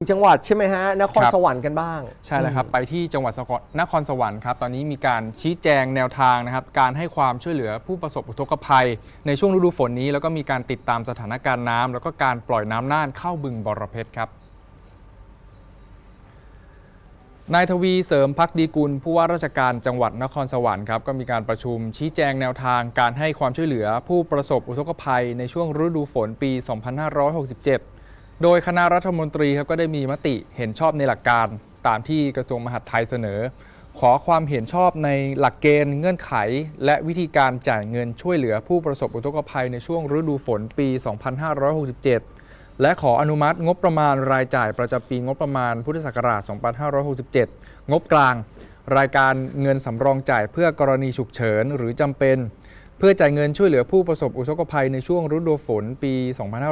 จังหวัดใช่ไหมฮะนครครับ สวรรค์กันบ้าง ใช่แล้วครับ ไปที่จังหวัดสกลนครสวรรค์ครับ ตอนนี้มีการชี้แจงแนวทางนะครับ การให้ความช่วยเหลือผู้ประสบอุทกภัย ในช่วงฤดูฝนนี้ แล้วก็มีการติดตามสถานการณ์น้ำแล้วก็การปล่อยน้ำน่านเข้าบึงบรเพชรครับ นายทวีเสริมพักดีกุลผู้ว่าราชการจังหวัดนครสวรรค์ครับก็มีการประชุมชี้แจงแนวทางการให้ความช่วยเหลือผู้ประสบอุทกภัยในช่วงฤดูฝนปี 2567 โดยคณะรัฐมนตรีครับก็ได้มีมติเห็นชอบในหลักการตามที่กระทรวงมหาดไทยเสนอ ขอความเห็นชอบในหลักเกณฑ์เงื่อนไข และวิธีการจ่ายเงินช่วยเหลือผู้ประสบอุทกภัยในช่วงฤดูฝนปี 2567 และขออนุมัติงบประมาณรายจ่ายประจำปีงบประมาณพุทธศักราช 2567 งบกลาง รายการเงินสำรองจ่ายเพื่อกรณีฉุกเฉินหรือจำเป็น เพื่อจ่ายเงินช่วยเหลือผู้ประสบอุทกภัยในช่วงฤดูฝนปี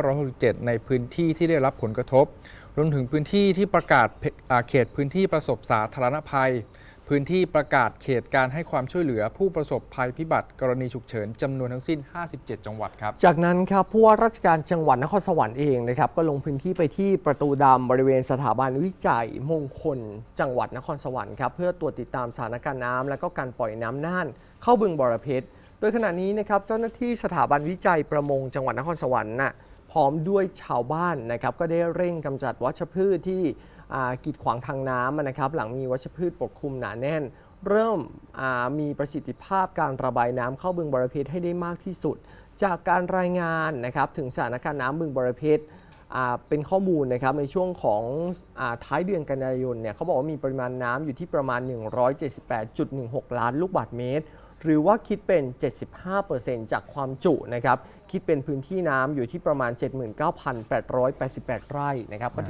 2567 ในพื้นที่ที่ได้รับผลกระทบ รวมถึงพื้นที่ที่ประกาศเขตพื้นที่ประสบสาธารณภัย พื้นที่ประกาศเขตการให้ความช่วยเหลือผู้ประสบภัยพิบัติ กรณีฉุกเฉินจำนวนทั้งสิ้น 57 จังหวัดครับ จากนั้นครับผู้ว่าราชการจังหวัดนครสวรรค์เองนะครับก็ลงพื้นที่ไปที่ประตูดำบริเวณสถาบันวิจัยมงคล จังหวัดนครสวรรค์ครับเพื่อตรวจติดตามสถานการณ์น้ำและก็การปล่อยน้ำน่าน เข้าบึงบรเพชร โดยขณะนี้นะครับเจ้าหน้าที่สถาบันวิจัยประมงจังหวัดนครสวรรค์น่ะพร้อมด้วยชาวบ้านนะครับก็ได้เร่งกำจัดวัชพืชที่กีดขวางทางน้ำนะครับหลังมีวัชพืชปกคลุมหนาแน่น เริ่มมีประสิทธิภาพการระบายน้ำเข้าบึงบรเพชรให้ได้มากที่สุด จากการรายงานนะครับถึงสถานการณ์น้ำบึงบรเพชรเป็นข้อมูลนะครับในช่วงของอท้ายเดือนกันยายนเนี่ยเขาบอกว่ามีปริมาณน้ำอยู่ที่ประมาณ 178.16 ล้านลูกบาศก์เมตร หรือว่าคิดเป็น 75%จากความจุนะครับ คิดเป็นพื้นที่น้ำอยู่ที่ประมาณ 79,888 ไร่นะครับ